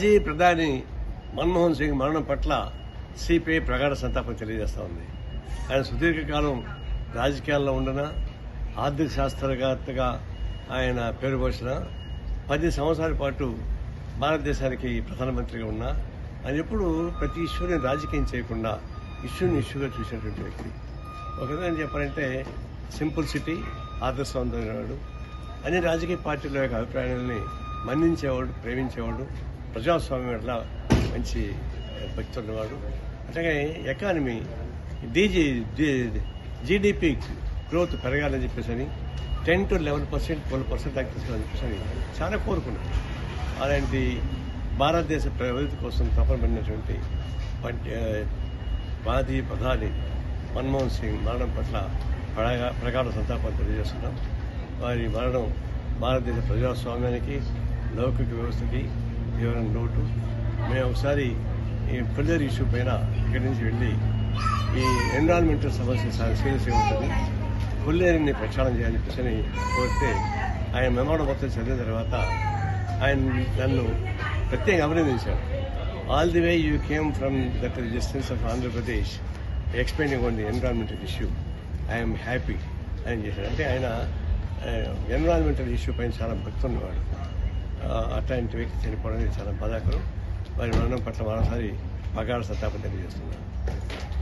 మాజీ ప్రధాని మన్మోహన్ సింగ్ మరణం పట్ల సిపిఐ ప్రగాఢ సంతాపం తెలియజేస్తా ఉంది. ఆయన సుదీర్ఘకాలం రాజకీయాల్లో ఉండన ఆర్థిక శాస్త్రవేత్తగా ఆయన పేరు పోసిన పది సంవత్సరాల పాటు భారతదేశానికి ప్రధానమంత్రిగా ఉన్నా ఆయన ఎప్పుడు ప్రతి ఇష్యూని రాజకీయం చేయకుండా ఇష్యూని ఇష్యూగా చూసినటువంటి వ్యక్తి. ఒక విధంగా చెప్పాలంటే సింపుల్ సిటీ ఆదర్శవంతమైనవాడు అన్ని రాజకీయ పార్టీల యొక్క అభిప్రాయాలని మన్నించేవాడు ప్రేమించేవాడు. ప్రజాస్వామ్యం ఎట్లా మంచి భక్తి ఉన్నవాడు అట్లాగే ఎకానమీ డీజీ జీడిపి గ్రోత్ పెరగాలని చెప్పేసి అని ten to eleven percent twelve percent దాకా తీసుకోవాలని చెప్పేసి అని చాలా కోరుకున్నాను అలాంటి భారతదేశ ప్రగతి కోసం తపనబడినటువంటి మాజీ ప్రధాని మన్మోహన్ సింగ్ మరణం పట్ల ప్రగా- ప్రగాఢ సంతాపం తెలియజేస్తున్నాం. వారి మరణం భారతదేశ ప్రజాస్వామ్యానికి లౌకిక వ్యవస్థకి తీవ్రమైన లోటు. మేము ఒకసారి ఈ ఫిల్లర్ ఇష్యూ పైన ఇక్కడి నుంచి వెళ్ళి ఈ ఎన్విరాన్మెంటల్ సమస్య సీరియస్ ఉంటుంది. ఫుల్లేరిని ప్రక్షాళన చేయాలని చెప్పేసి కోరితే ఆయన మెమోడ మొత్తం చదివిన తర్వాత ఆయన నన్ను ప్రత్యేకంగా అభినందించాడు all the way you came from that distance of Andhra Pradesh explaining on the environmental issue I'm happy అని చేశాడు అంటే ఆయన ఎన్విరాన్మెంటల్ ఇష్యూ పైన చాలా భక్తి ఉన్నవాడు అట్లాంటి వ్యక్తి చనిపోవడం అనేది చాలా బాధాకరం. వారి మరణం పట్ల మరోసారి పగాఢ సంతాపం తెలియజేస్తున్నాను.